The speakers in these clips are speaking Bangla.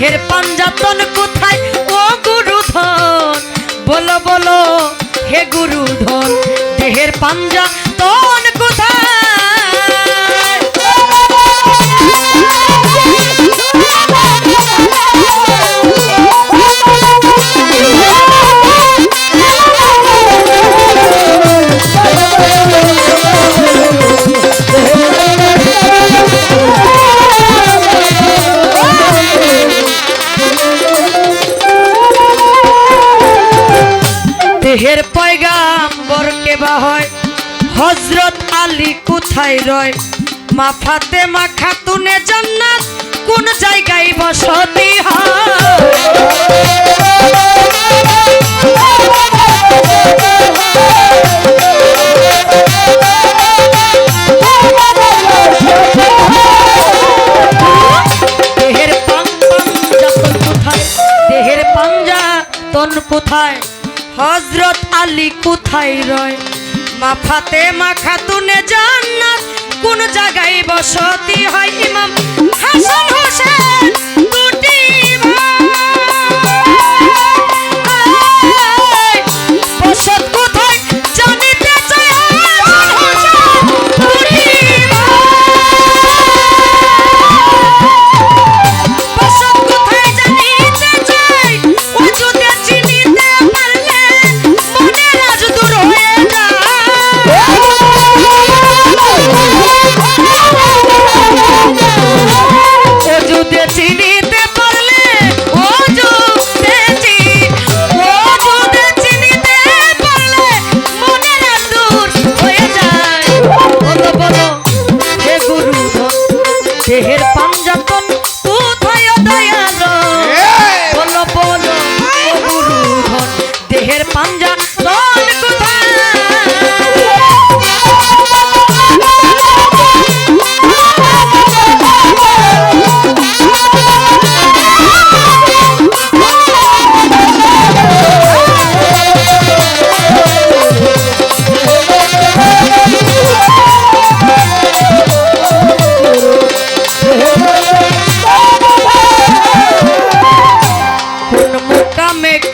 দেহের পাঞ্জাতন কোথায়? ও গুরুধন বলো বলো হে গুরুধন দেহের পাঞ্জাতন কোথায়? দেহের পয়গাম্বর কেবা হয়। হজরত আলী কোথায় রয়? মা ফাতে মা খাতুনে জান্নাত কোন জায়গায় বসতি দেহের কোথায়? হজরত আলী কোথায় রয়? মা ফাতে মা খাতুনে জান্নাত কোন জায়গায় বসতি হয় ইমাম?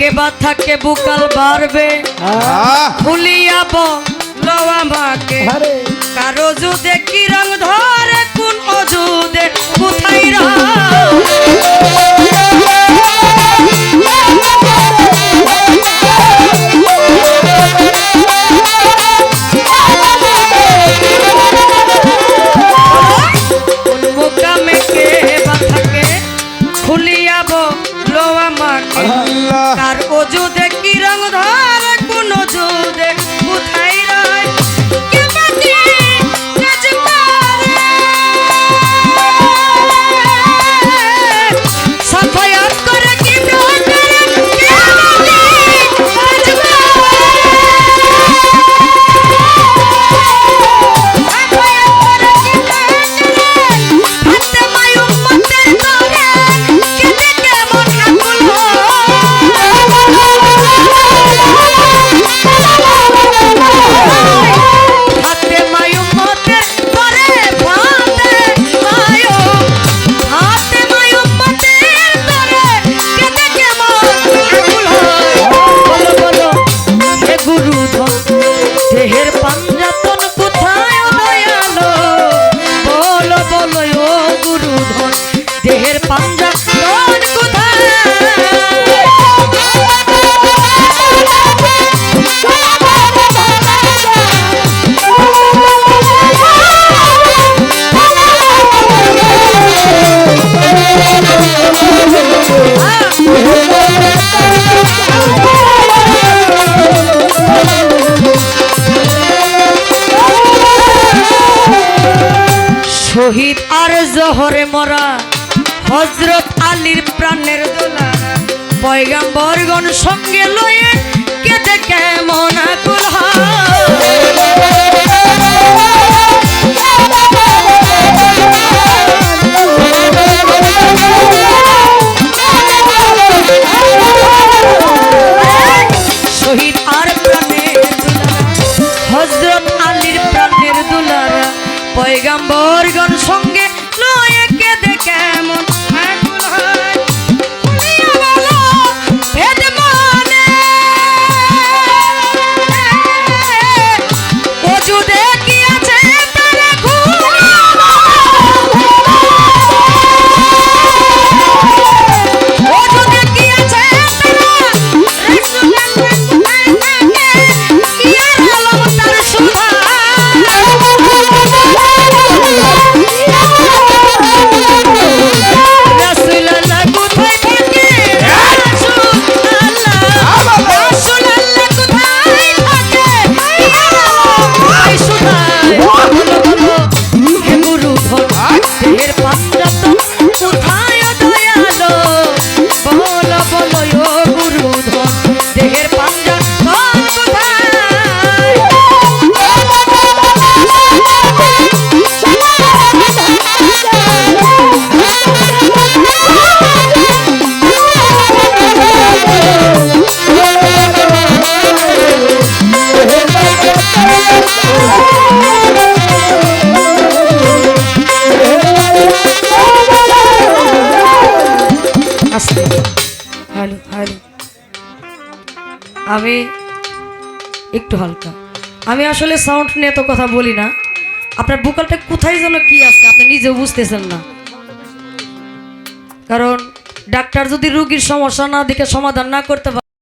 মুকামে কে বা থাকে বুকাল বাড়বে ভুলিয়াব লওয়া আমাকে কারও যদি কি রং ধরে শহীদ আর জহরে মরা হজরত আলীর প্রাণের দোলা। পয়গাম্বরগণ সঙ্গে লয়ে কেটে কেমন শহীদ আর প্রাণের হজরত আলীর প্রাণের দুলারা, পয়গাম্বরগণ আমি একটু হালকা। আমি আসলে সাউন্ড নিয়ে তো কথা বলি না। আপনার বুকালটা কোথায় যেন কি আছে, আপনি নিজেও বুঝতেছেন না। কারণ ডাক্তার যদি রুগীর সমস্যা না দেখে সমাধান না করতে পারে